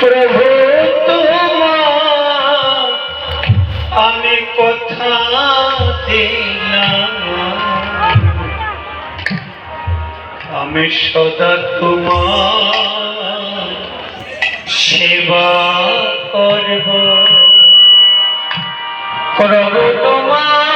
প্রভু আমি কথা দিলাম। আমি সদা তোমার সেবা করব। প্রভু তোমার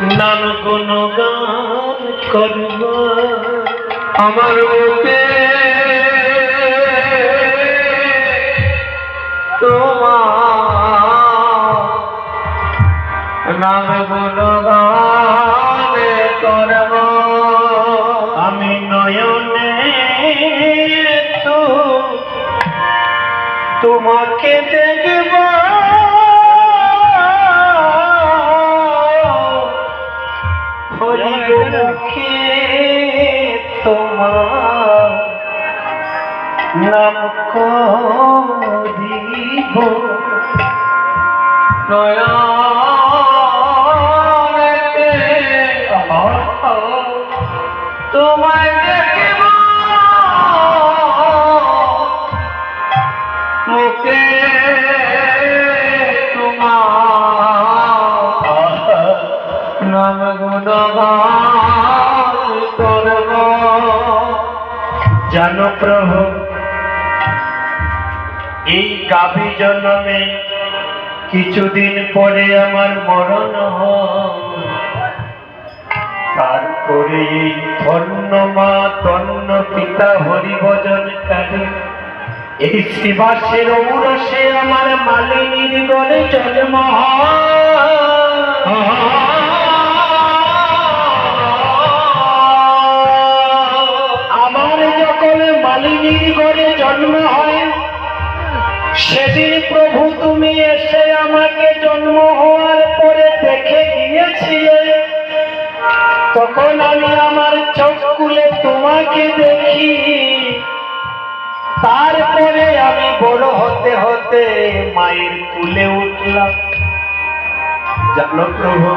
নাম গুণগান করব। আমার মুখে তোমার নাম গুণগান করব। আমি নয়নে তো তোমাকে দেখব। মুখে তোমার নাম করিব নয়নেতে তোমায় দেখিব। মুখে নাম করব। জানো প্রভু, এই গাভী জন্মে কিছুদিন পরে আমার মরণ হয়। তারপরে এই ধন্য মা, ধন্য পিতা হরিভজন কাজে এই শিবাসের ঔরসে আমার মালিনীর গলে জন্ম আমার সেদিন প্রভু তুমি এসে আমাকে জন্ম হওয়ার পরে দেখে গিয়েছিলে। তখন আমি আমার চোখ খুলে তোমাকে দেখি। তারপরে আমি বড় হতে হতে মায়ের কুলে উঠলাম। জানো প্রভু